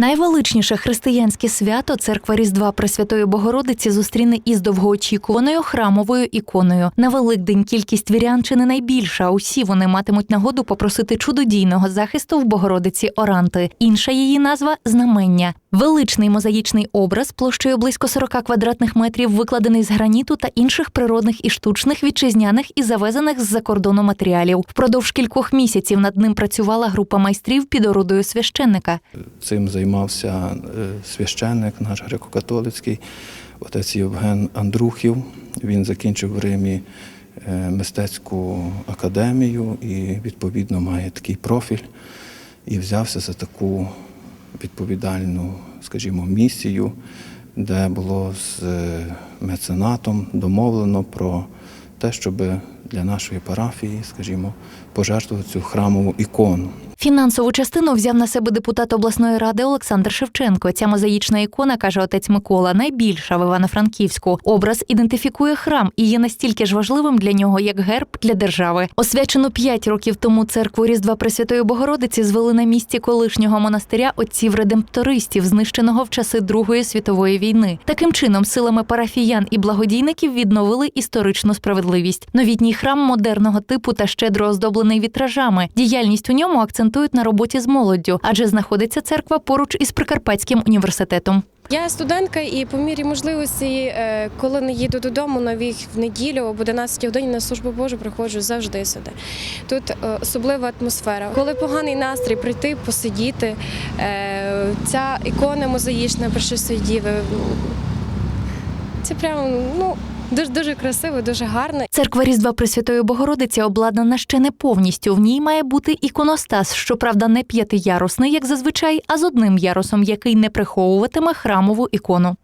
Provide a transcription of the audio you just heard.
Найвеличніше християнське свято церква Різдва Пресвятої Богородиці зустріне із довгоочікуваною храмовою іконою. На Великдень кількість вірян чи не найбільша. а Усі вони матимуть нагоду попросити чудодійного захисту в Богородиці Оранти. Інша її назва знамення. Величний мозаїчний образ площею близько 40 квадратних метрів, викладений з граніту та інших природних і штучних вітчизняних і завезених з-за кордону матеріалів. Впродовж кількох місяців над ним працювала група майстрів під орудою священника. Цим займався е, священник наш греко-католицький, отець Євген Андрухів. Він закінчив в Римі е, мистецьку академію і відповідно має такий профіль і взявся за таку відповідальну, скажімо, місію, де було з е, меценатом домовлено про те, щоб для нашої парафії, скажімо, пожертвувати цю храмову ікону. Фінансову частину взяв на себе депутат обласної ради Олександр Шевченко. Ця мозаїчна ікона, каже отець Микола, найбільша в Івано-Франківську. Образ ідентифікує храм і є настільки ж важливим для нього, як герб для держави. Освячену п'ять років тому церкву Різдва Пресвятої Богородиці звели на місці колишнього монастиря отців редемптористів, знищеного в часи Другої світової війни. Таким чином, силами парафіян і благодійників відновили історичну справедливість. Новітній храм модерного типу та щедро оздоблений вітражами. Діяльність у ньому акцентують на роботі з молоддю, адже знаходиться церква поруч із Прикарпатським університетом. Я студентка, і по мірі можливості, е, коли не їду додому нових в неділю об 11 годині на службу Божу приходжу завжди сюди. Тут е, особлива атмосфера. Коли поганий настрій, прийти, посидіти. Е, Ця ікона мозаїчна Пречистої Діви. Це прям ну дуже дуже красиво, дуже гарно. Церква Різдва Пресвятої Богородиці обладнана ще не повністю. В ній має бути іконостас, щоправда, не п'ятиярусний, як зазвичай, а з одним ярусом, який не приховуватиме храмову ікону.